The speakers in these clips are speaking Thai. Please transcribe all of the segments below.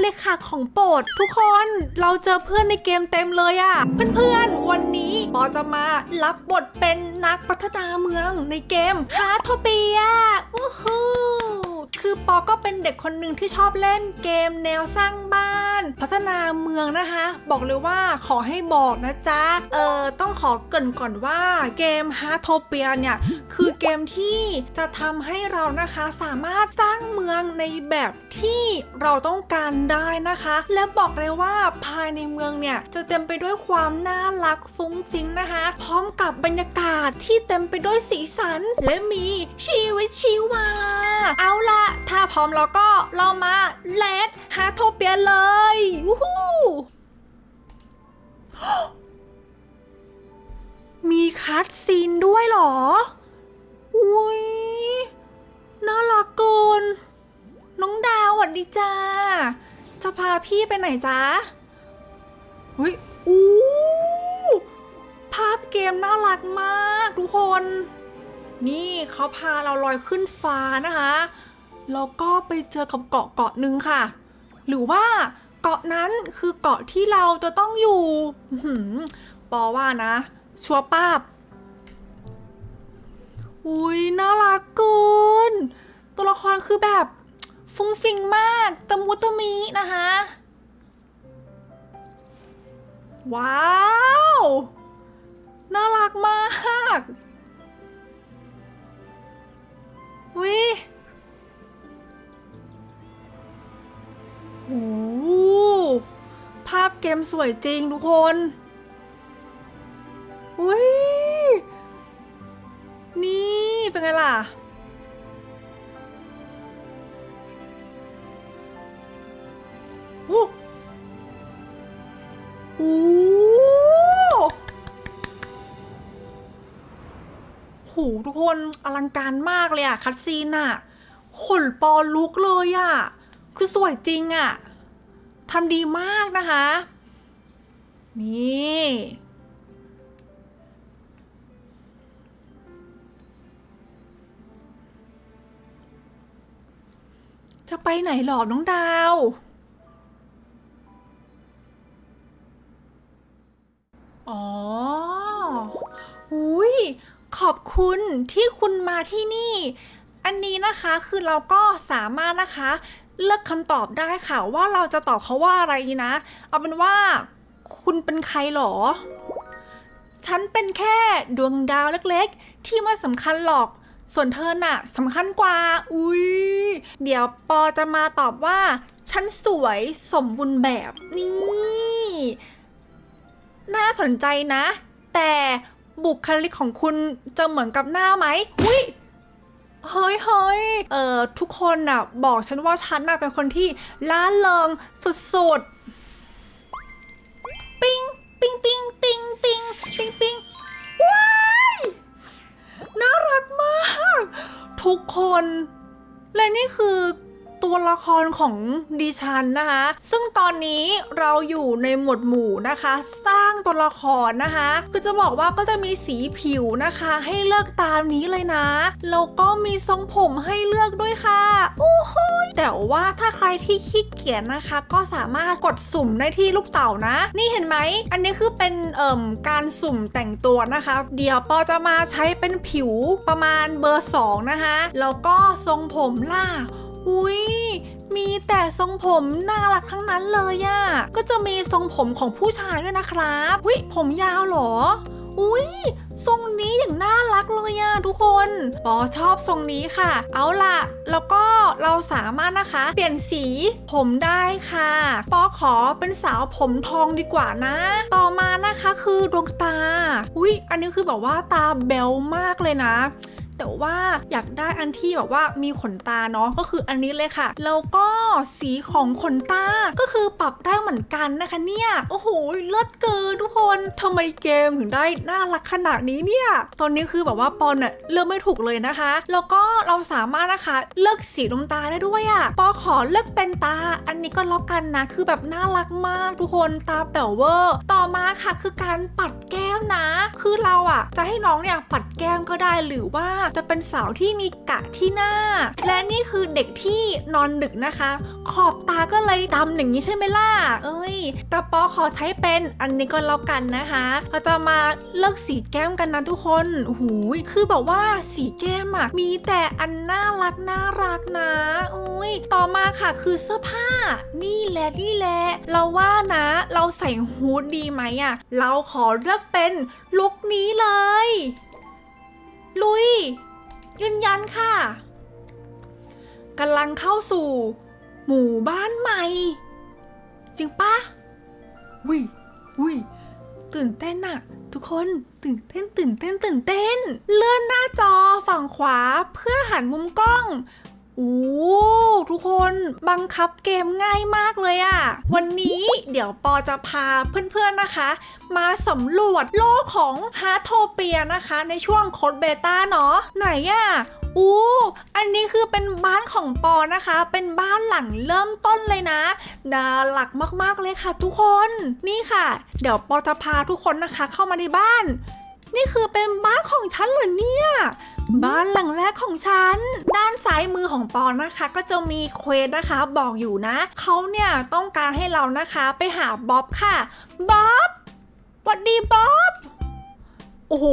เลยค่ะของโปรดทุกคนเราเจอเพื่อนในเกมเต็มเลยอะเพื่อนๆ วันนี้ปอจะมารับบทเป็นนักพัฒนาเมืองในเกมฮาโทเปียอู้ฮู คือปอก็เป็นเด็กคนหนึ่งที่ชอบเล่นเกมแนวสร้างบ้าน พัฒนาเมืองนะคะ บอกเลยว่าขอให้บอกนะจ๊ะ เออต้องขอเกรินก่อนว่าเกมฮาร์โทเปียเนี่ย คือเกมที่จะทำให้เรานะคะสามารถสร้างเมืองในแบบที่เราต้องการได้นะคะ และบอกเลยว่าภายในเมืองเนี่ยจะเต็มไปด้วยความน่ารักฟุ้งฟิ้งนะคะ พร้อมกับบรรยากาศที่เต็มไปด้วยสีสันและมีชีวิตชีวา เอาละถ้าพร้อมแล้วก็เรามาเลดฮาโทเปียเลยวู้ฮู้มีคัดซีนด้วยหรอ อุ้ยน่ารักเกินน้องดาวสวัสดีจ้า จะพาพี่ไปไหนจ๊ะอุ้ยอู้ภาพเกมน่ารักมากทุกคน นี่เขาพาเราลอยขึ้นฟ้านะคะ แล้วก็ไปเจอกับเกาะเกาะหนึ่งค่ะ หรือว่าเกาะนั้นคือเกาะที่เราจะต้องอยู่หืปอว่านะ ชัวป้าบ อุ้ยน่ารักกินตัวละครคือแบบฟุ้งฟิงมาก ตะมุตะมินะคะ ว้าว น่ารักมาก มสวยจริงทุกคนอุ้ย นี่เป็นไงล่ะ โอ้โหโหทุกคนอลังการมากเลยอะคัดซีนอะขนปอลุกเลยอะคือสวยจริงอะทำดีมากนะคะ นี่ จะไปไหนหรอน้องดาว อ๋ออุ้ยขอบคุณที่คุณมาที่นี่ อันนี้นะคะคือเราก็สามารถนะคะ เลือกคำตอบได้ค่ะว่าเราจะตอบเขาว่าอะไรนะ เอาเป็นว่า คุณเป็นใครหรอ ฉันเป็นแค่ดวงดาวเล็กๆ ที่ไม่สำคัญหรอก ส่วนเธอน่ะสำคัญกว่า อุ้ยเดี๋ยวปอจะมาตอบว่า ฉันสวยสมบูรณ์แบบนี่ น่าสนใจนะ แต่บุคลิกของคุณจะเหมือนกับหน้าไหม อุ้ยเฮ้ยเฮ้ยเอ่อ ทุกคนน่ะ บอกฉันว่าฉันน่ะเป็นคนที่ล่าเริงสุดๆ ปิ้งปิ้งปิ้งปิ้งปิ้งปิ้งปิ้งว้ายน่ารักมาก ทุกคน และนี่คือ ตัวละครของดิฉันนะคะ ซึ่งตอนนี้เราอยู่ในหมวดหมู่นะคะ สร้างตัวละครนะคะคือจะบอกว่าก็จะมีสีผิวนะคะ ให้เลือกตามนี้เลยนะแล้วก็มีทรงผมให้เลือกด้วยค่ะโอ้โหยแต่ว่าถ้าใครที่ขี้เกียจนะคะ ก็สามารถกดสุ่มได้ที่ลูกเต่านะ นี่เห็นไหมอันนี้คือเป็นเอ่มการสุ่มแต่งตัวนะคะ เดี๋ยวปอจะมาใช้เป็นผิวประมาณเบอร์2นะคะแล้วก็ทรงผมล่ะ อุ้ยมีแต่ทรงผมน่ารักทั้งนั้นเลยอะก็จะมีทรงผมของผู้ชายด้วยนะครับวิผมยาวหรอ อุ้ยทรงนี้อย่างน่ารักเลยอะทุกคนปอชอบทรงนี้ค่ะ เอาล่ะ แล้วก็เราสามารถนะคะ เปลี่ยนสีผมได้ค่ะปอขอเป็นสาวผมทองดีกว่านะ ต่อมานะคะคือดวงตา อุ้ยอันนี้คือแบบว่าตาแบลมากเลยนะ แต่ว่าอยากได้อันที่แบบว่ามีขนตาเนาะก็คืออันนี้เลยค่ะ แล้วก็สีของขนตา ก็คือปรับได้เหมือนกันนะคะเนี่ย โอ้โหเลิศเกินทุกคนทำไมเกมถึงได้น่ารักขนาดนี้เนี่ย ตอนนี้คือแบบว่าปอนอะเลือกไม่ถูกเลยนะคะ แล้วก็เราสามารถนะคะเลือกสีดวงตาได้ด้วยอะปอขอเลือกเป็นตา อันนี้ก็แล้วกันนะ คือแบบน่ารักมากทุกคนตาแป๋วเวอร์ ต่อมาค่ะคือการปัดแก้มนะ คือเราอะจะให้น้องเนี่ยปัดแก้มก็ได้หรือว่าจะเป็นสาวที่มีกะที่หน้า และนี่คือเด็กที่นอนดึกนะคะขอบตาก็เลยดำอย่างนี้ใช่ไหมล่ะ เอ้ย แต่ปอขอใช้เป็นอันนี้ก็แล้วกันนะคะ เราจะมาเลือกสีแก้มกันนะทุกคนโอ้โหคือแบบว่าสีแก้มอะมีแต่อันน่ารักน่ารักนะอุ้ยต่อมาค่ะคือเสื้อผ้า นี่แหละนี่แหละ เราว่านะ เราใส่ฮูดดีไหมอะเราขอเลือกเป็นลุคนี้เลย ลุย ยืนยันค่ะกำลังเข้าสู่ หมู่บ้านใหม่ จริงปะวิวิตื่นเต้นอะทุกคนตื่นเต้นตื่นเต้นตื่นเต้น เลื่อนหน้าจอฝั่งขวาเพื่อหันมุมกล้อง โอ้ทุกคนบังคับเกมง่ายมากเลยอะวันนี้เดี๋ยวปอจะพาเพื่อนๆนะคะ มาสำรวจโลกของฮาร์โทเปียนะคะ ในช่วงโคดเบต้าเนาะไหนอะอู้อันนี้คือเป็นบ้านของปอนะคะ เป็นบ้านหลังเริ่มต้นเลยนะ น่ารักมากๆเลยค่ะทุกคน นี่ค่ะ เดี๋ยวปอจะพาทุกคนนะคะเข้ามาในบ้าน นี่คือเป็นบ้านของฉันเหรอเนี่ย บ้านหลังแรกของฉัน ด้านซ้ายมือของปอนะคะ ก็จะมีเควสนะคะบอกอยู่นะ เขาเนี่ยต้องการให้เรานะคะไปหาบ๊อบค่ะ บ๊อบสวัสดีบ๊อบโอ้โห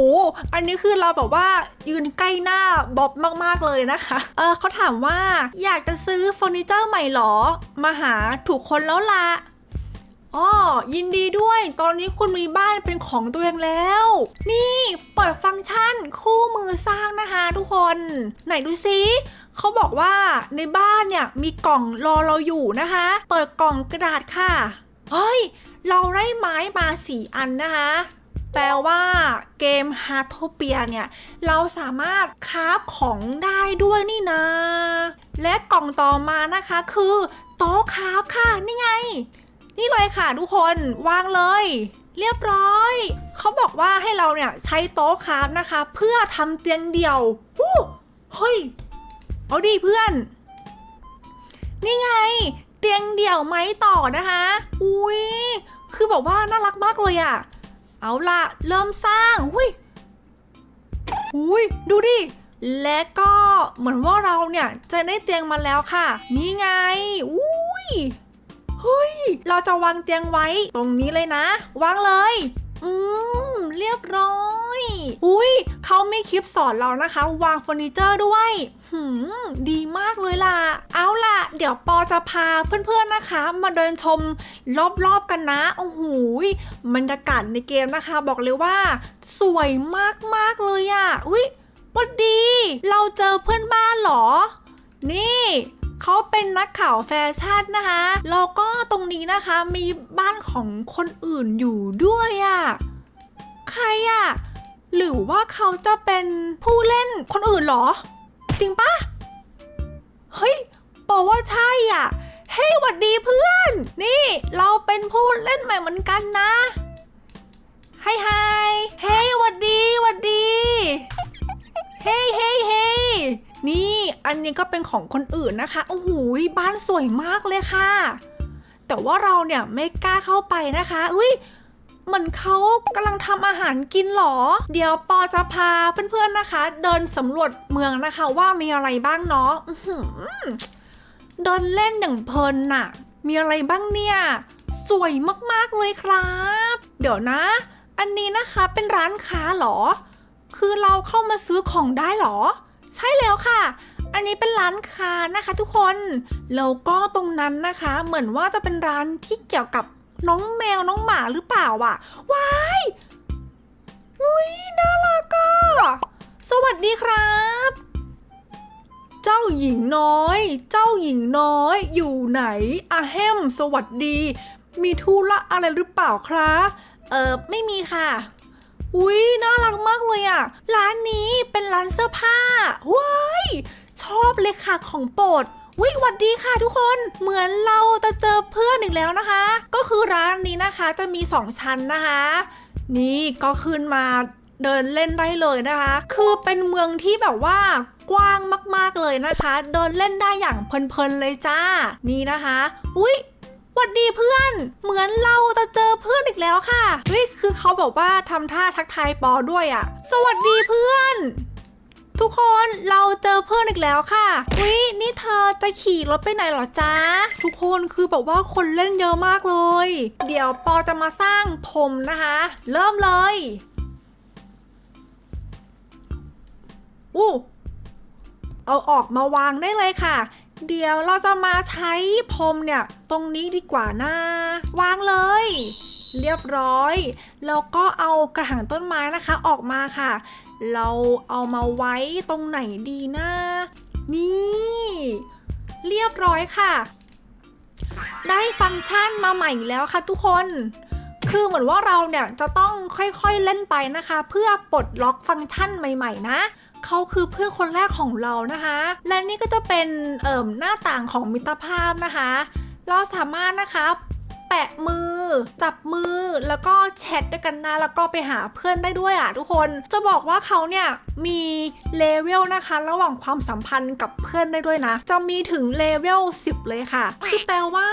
อันนี้คือเราแบบว่ายืนใกล้หน้าบ๊อบมากๆเลยนะคะ เออเขาถามว่าอยากจะซื้อเฟอร์นิเจอร์ใหม่หรอ มาหาถูกคนแล้วละ อ๋อยินดีด้วย ตอนนี้คุณมีบ้านเป็นของตัวเองแล้ว นี่เปิดฟังก์ชันคู่มือสร้างนะคะทุกคน ไหนดูซิเขาบอกว่าในบ้านเนี่ยมีกล่องรอเราอยู่นะคะ เปิดกล่องกระดาษค่ะ เฮ้ย เราได้ไม้มาสี่อันนะคะแปลว่าเกม h a r t o p i a เนี่ย เราสามารถคราฟของได้ด้วยนี่นะ และกล่องต่อมานะคะคือโต๊ะคราฟค่ะ นี่ไง นี่เลยค่ะทุกคนวางเลย เรียบร้อย เขาบอกว่าให้เราเนี่ยใช้โต๊ะคราฟนะคะ เพื่อทำเตียงเดี่ยววู้เฮ้ยเอาดีเพื่อน นี่ไง เตียงเดี่ยวไหมต่อนะคะ อุ้ยคือแบบว่าน่ารักมากเลยอะเอาละเริ่มสร้างหุ้ยอุ้ยดูดิและก็เหมือนว่าเราเนี่ยจะได้เตียงมาแล้วค่ะ นี่ไงอุ้ย เฮ้ย เราจะวางเตียงไว้ ตรงนี้เลยนะ วางเลย อืม เรียบร้อย อุ้ยเขาไมีคลิปสอนเรานะคะ วางเฟอร์นิเจอร์ด้วยหืมดีมากเลยล่ะ เอาล่ะ เดี๋ยวปอจะพาเพื่อนๆนะคะ มาเดินชมรอบๆกันนะ โอ้โหบรรยากาศในเกมนะคะ บอกเลยว่า สวยมากๆเลยอะ่ะ อุ้ยวัดดี เราเจอเพื่อนบ้านหรอ นี่ เขาเป็นนักข่าวแฟชั่นนะคะแล้วก็ตรงนี้นะคะมีบ้านของคนอื่นอยู่ด้วยอะ่ะใครอะ่ะหรือว่าเขาจะเป็นผู้เล่นคนอื่นเหรอ จริงปะเฮ้ยบอกว่าใช่อะเฮ้ยหวัดดีเพื่อน นี่เราเป็นผู้เล่นใหม่เหมือนกันนะไฮไฮเฮ้ยหวัดดีหวัดดี เฮ้ยเฮ้ยเฮ้ย นี่อันนี้ก็เป็นของคนอื่นนะคะโอ้โหบ้านสวยมากเลยค่ะ แต่ว่าเราเนี่ยไม่กล้าเข้าไปนะคะอุ้ยเหมือนเขากำลังทำอาหารกินหรอ เดี๋ยวปอจะพาเพื่อนๆนะคะ เดินสำรวจเมืองนะคะว่ามีอะไรบ้างเนาะเดินเล่นอย่างเพลินน่ะ มีอะไรบ้างเนี่ย สวยมากๆเลยครับ เดี๋ยวนะ อันนี้นะคะเป็นร้านค้าหรอ คือเราเข้ามาซื้อของได้หรอ ใช่แล้วค่ะ อันนี้เป็นร้านค้านะคะทุกคน แล้วก็ตรงนั้นนะคะ เหมือนว่าจะเป็นร้านที่เกี่ยวกับน้องแมวน้องหมาหรือเปล่าอะ ว้ายอุ้ยน่ารักอะ สวัสดีครับ เจ้าหญิงน้อย เจ้าหญิงน้อย อยู่ไหนอาแฮมสวัสดี มีธุระอะไรหรือเปล่าครับ เออไม่มีค่ะ อุ้ยน่ารักมากเลยอะร้านนี้เป็นร้านเสื้อผ้าว้ายชอบเลยค่ะของโปรดวิวัดดีค่ะทุกคนเหมือนเราจะเจอเพื่อนอีกแล้วนะคะ ก็คือร้านนี้นะคะจะมี 2 ชั้นนะคะ นี่ก็ขึ้นมาเดินเล่นได้เลยนะคะ คือเป็นเมืองที่แบบว่ากว้างมากๆเลยนะคะ เดินเล่นได้อย่างเพลินๆเลยจ้า นี่นะคะ อุ้ย หวัดดีเพื่อน เหมือนเราจะเจอเพื่อนอีกแล้วค่ะ เฮ้ย คือเขาบอกว่าทำท่าทักทายปอด้วยอะ่ะ สวัสดีเพื่อน ทุกคนเราเจอเพื่อนอีกแล้วค่ะวินี่เธอจะขี่รถไปไหนหรอจ๊ะ ทุกคนคือแบบว่าคนเล่นเยอะมากเลย เดี๋ยวปอจะมาสร้างผมนะคะ เริ่มเลยอู้เอาออกมาวางได้เลยค่ะ เดี๋ยวเราจะมาใช้พรมเนี่ย ตรงนี้ดีกว่านะวางเลย เรียบร้อย แล้วก็เอากระถางต้นไม้นะคะออกมาค่ะ เราเอามาไว้ตรงไหนดีนะ นี่ เรียบร้อยค่ะ ได้ฟังก์ชันมาใหม่แล้วค่ะทุกคนคือเหมือนว่าเราเนี่ยจะต้องค่อยๆเล่นไปนะคะ เพื่อปลดล็อกฟังก์ชันใหม่ ๆ นะ เขาคือเพื่อนคนแรกของเรานะคะ และนี่ก็จะเป็นเอ่มหน้าต่างของมิตรภาพนะคะ เราสามารถนะคะแปะมือ จับมือแล้วก็แชทด้วยกันนะแล้วก็ไปหาเพื่อนได้ด้วยอะทุกคนจะบอกว่าเขาเนี่ยมีเลเวลนะคะ ระหว่างความสัมพันธ์กับเพื่อนได้ด้วยนะ จะมีถึงเลเวล10 เลยค่ะ คือแปลว่า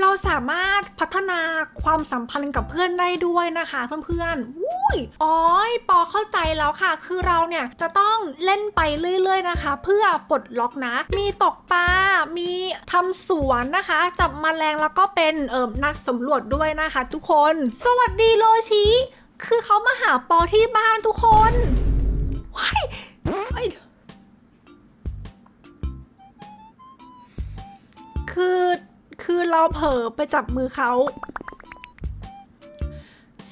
เราสามารถพัฒนาความสัมพันธ์กับเพื่อนได้ด้วยนะคะเพื่อนๆอุ้ยอ๋อยปอเข้าใจแล้วค่ะ คือเราเนี่ยจะต้องเล่นไปเรื่อย ๆนะคะ เพื่อปลดล็อกนะ มีตกปลา มีทำสวนนะคะ จับมแมลงแล้วก็เป็นเอิมนักสำรวจด้วยนะคะ ทุกคน สวัสดีโลชิ คือเขามาหาปอที่บ้านทุกคนว้ายคือ คือเราเผลอไปจับมือเขา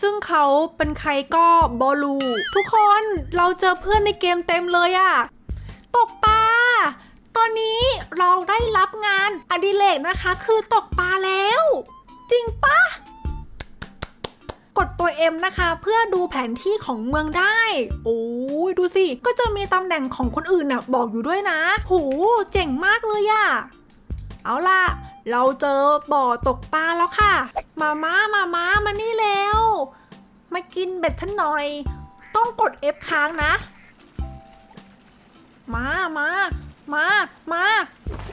ซึ่งเขาเป็นใครก็บอลู ทุกคนเราเจอเพื่อนในเกมเต็มเลยอะตกปลา ตอนนี้เราได้รับงานอดิเรกนะคะ คือตกปลาแล้ว จริงปะกดตัว M นะคะ เพื่อดูแผนที่ของเมืองได้ โอ้ยดูสิ ก็จะมีตำแหน่งของคนอื่นน่ะบอกอยู่ด้วยนะ โห เจ๋งมากเลยอะเอาล่ะ เราเจอบ่อตกปลาแล้วค่ะ มาม้ามาม้ามานี่แล้ว มากินเบ็ดฉันหน่อย ต้องกด F ค้างนะ มามา มา มา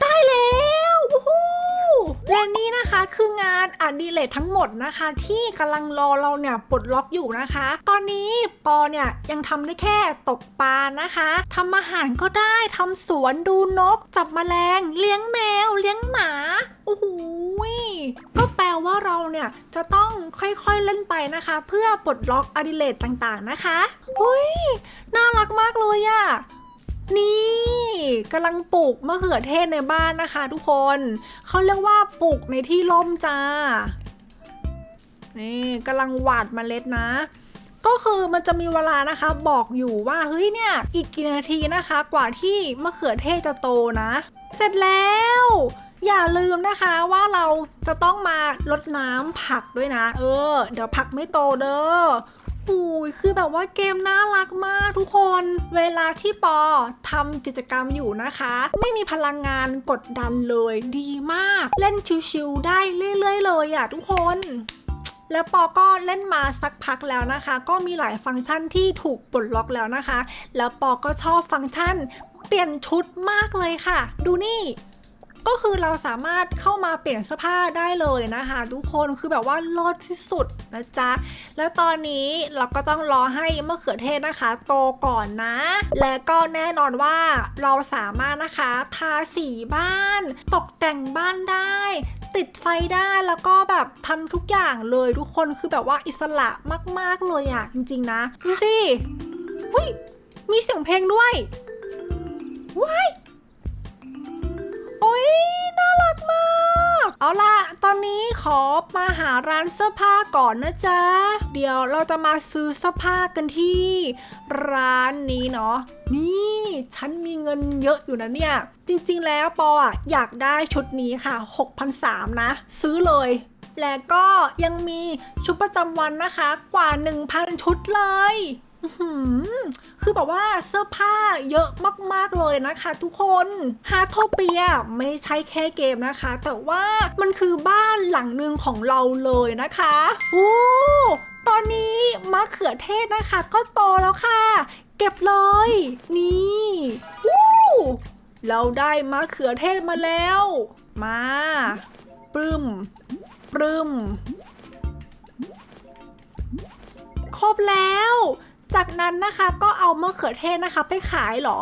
ได้แล้ววู้ฮูและนี่นะคะคืองานอดิเรกทั้งหมดนะคะ ที่กำลังรอเราเนี่ยปลดล็อกอยู่นะคะ ตอนนี้ปอเนี่ยยังทำได้แค่ตกปลานะคะทำอาหารก็ได้ทำสวนดูนก จับแมลง เลี้ยงแมว เลี้ยงหมาโอ้โหก็แปลว่าเราเนี่ยจะต้องค่อยๆเล่นไปนะคะ เพื่อปลดล็อกอดิเรกต่างๆนะคะอุ้ยน่ารักมากเลยอะ นี่กำลังปลูกมะเขือเทศในบ้านนะคะ ทุกคนเขาเรียกว่าปลูกในที่ร่มจ้า นี่กำลังหวานเมล็ดนะก็คือมันจะมีเวลานะคะบอกอยู่ว่าเฮ้ยเนี่ยอีกกี่นาทีนะคะ กว่าที่มะเขือเทศจะโตนะ เสร็จแล้ว อย่าลืมนะคะว่าเราจะต้องมารดน้ำผักด้วยนะ เออ เดี๋ยวผักไม่โตเด้อ อุ้ยคือแบบว่าเกมน่ารักมากทุกคน เวลาที่ปอทำกิจกรรมอยู่นะคะ ไม่มีพลังงานกดดันเลยดีมาก เล่นชิวๆได้เรื่อยๆเลยอะทุกคนแล้วปอก็เล่นมาสักพักแล้วนะคะ ก็มีหลายฟังก์ชันที่ถูกปลดล็อกแล้วนะคะ แล้วปอก็ชอบฟังก์ชัน เปลี่ยนชุดมากเลยค่ะ ดูนี่ ก็คือเราสามารถเข้ามาเปลี่ยนเสื้อผ้าได้เลยนะคะทุกคนคือแบบว่าเลิศที่สุดนะจ๊ะ แล้วตอนนี้เราก็ต้องรอให้มะเขือเทศนะคะ โตก่อนนะ และก็แน่นอนว่าเราสามารถนะคะทาสีบ้าน ตกแต่งบ้านได้ ติดไฟได้แล้วก็แบบทำทุกอย่างเลยทุกคนคือแบบว่าอิสระมาก ๆ เลยอะจริง ๆ นะ ดูสิวิมีเสียงเพลงด้วยว้าย อ้ยน่ารักมาก เอาล่ะ ตอนนี้ขอมาหาร้านเสื้อผ้าก่อนนะจ๊ะ เดี๋ยวเราจะมาซื้อเสื้อผ้ากันที่ ร้านนี้เนาะ นี่ฉันมีเงินเยอะอยู่นะเนี่ย จริงๆแล้วปออะอยากได้ชุดนี้ค่ะ 6,300นะ ซื้อเลยและก็ยังมีชุดประจำวันนะคะกว่า 1,000 ชุดเลย คือแบบว่าเสื้อผ้าเยอะมาก ๆ เลยนะคะ ทุกคนฮาโทเปียไม่ใช่แค่เกมนะคะ แต่ว่ามันคือบ้านหลังหนึ่งของเราเลยนะคะโอ้ตอนนี้มะเขือเทศนะคะ ก็โตแล้วค่ะ เก็บเลย นี่วู้เราได้มะเขือเทศมาแล้ว มาปรึมปรึมครบแล้ว จากนั้นนะคะก็เอามะเขือเทศนะคะไปขายเหรอ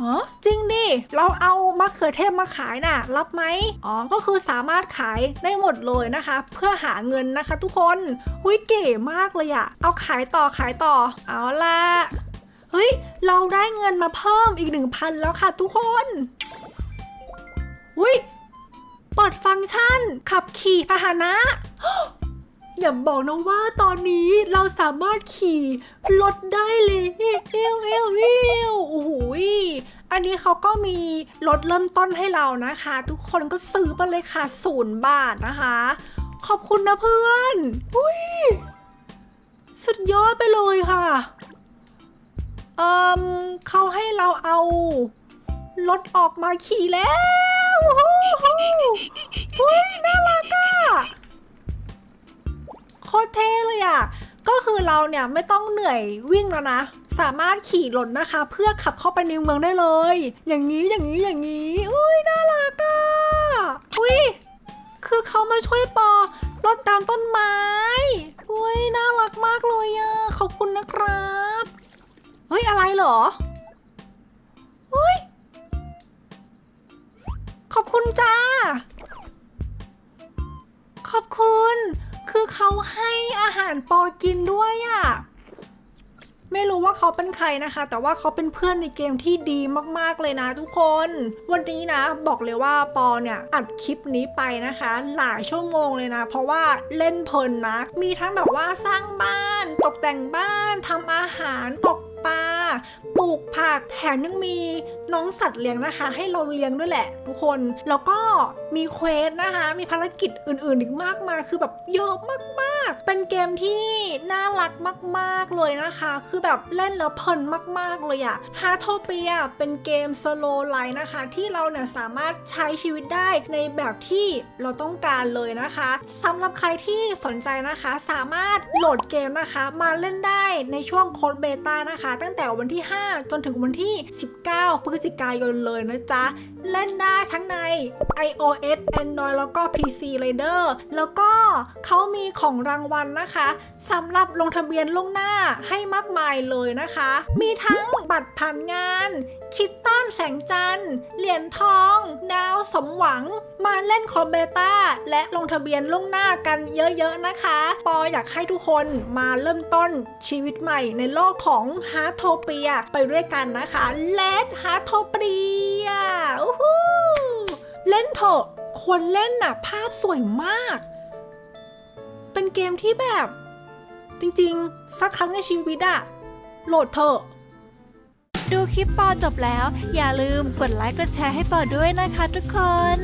ฮะจริงดิ เราเอามะเขือเทศมาขายน่ะ รับไหมอ๋อ ก็คือสามารถขายได้หมดเลยนะคะ เพื่อหาเงินนะคะทุกคน หุยเก๋มากเลยอะเอาขายต่อขายต่อ เอาละเฮ้ย เราได้เงินมาเพิ่มอีกหนึ่งพันแล้วค่ะทุกคนหุยเปิดฟังก์ชัน ขับขี่พาหนะ อย่าบอกนะว่าตอนนี้เราสามารถขี่รถได้เลยเอวเอวเอวโอ้โหอันนี้เขาก็มีรถเริ่มต้นให้เรานะคะ ทุกคนก็ซื้อไปเลยค่ะศูนย์บาทนะคะ ขอบคุณนะเพื่อนอุ้ยสุดยอดไปเลยค่ะเอ่มเขาให้เราเอารถออกมาขี่แล้วฮู้ฮู้อุ้ยน่ารักอะ ตรเท่เลยอะก็คือเราเนี่ยไม่ต้องเหนื่อยวิ่งแล้วนะ สามารถขี่รถนะคะ เพื่อขับเข้าไปในเมืองได้เลย อย่างนี้อย่างนี้อย่างนี้อุ้ยน่ารักอะอุ้ยคือเขามาช่วยปอรดน้ำต้นไม้อุ้ยน่ารักมากเลยอะขอบคุณนะครับเฮ้ยอะไรเหรออุ้ยขอบคุณจ้า ขอบคุณ คือเขาให้อาหารปอกินด้วยอะ่ะไม่รู้ว่าเขาเป็นใครนะคะ แต่ว่าเขาเป็นเพื่อนในเกมที่ดีมากๆเลยนะทุกคน วันนี้นะ บอกเลยว่าปอเนี่ยอัดคลิปนี้ไปนะคะ หลายชั่วโมงเลยนะ เพราะว่าเล่นเพลินนะ มีทั้งแบบว่าสร้างบ้าน ตกแต่งบ้านทำอาหารตกปลาปลูกผักแถมยังมีน้องสัตว์เลี้ยงนะคะ ให้เราเลี้ยงด้วยแหละ ทุกคนแล้วก็มีเควสนะคะ มีภารกิจอื่นๆอีกมากมายคือแบบเยอะมากๆ เป็นเกมที่น่ารักมากๆเลยนะคะ คือแบบเล่นแล้วเพลินมากๆเลยอะฮาโทเปียเป็นเกมสโลไลน์นะคะ ที่เราเนี่ยสามารถใช้ชีวิตได้ในแบบที่เราต้องการเลยนะคะสำหรับใครที่สนใจนะคะสามารถโหลดเกมนะคะ มาเล่นได้ในช่วงโค้ดเบต้านะคะ ตั้งแต่วันที่ 5 จนถึงวันที่ 19พฤศจิกายนเลยนะจ๊ะ เล่นได้ทั้งใน iOS Android แล้วก็ PC เลยเดอร์แล้วก็เขามีของรางวัลนะคะสำหรับลงทะเบียนล่วงหน้าให้มากมายเลยนะคะ มีทั้งบัตรผ่านงาน คิตตันแสงจันทร์ เหรียญทอง ดาวสมหวัง มาเล่นคอมเบต้า และลงทะเบียนล่วงหน้ากันเยอะๆนะคะ ปออยากให้ทุกคนมาเริ่มต้นชีวิตใหม่ในโลกของฮาร์โทเปียไปด้วยกันนะคะเลดฮาร์โทเปีย เล่นเถอะ คนเล่นน่ะ ภาพสวยมาก เป็นเกมที่แบบ จริงๆ สักครั้งในชีวิตอะโหลดเถอะดูคลิปปอจบแล้ว อย่าลืมกดไลค์กดแชร์ให้ปอด้วยนะคะทุกคน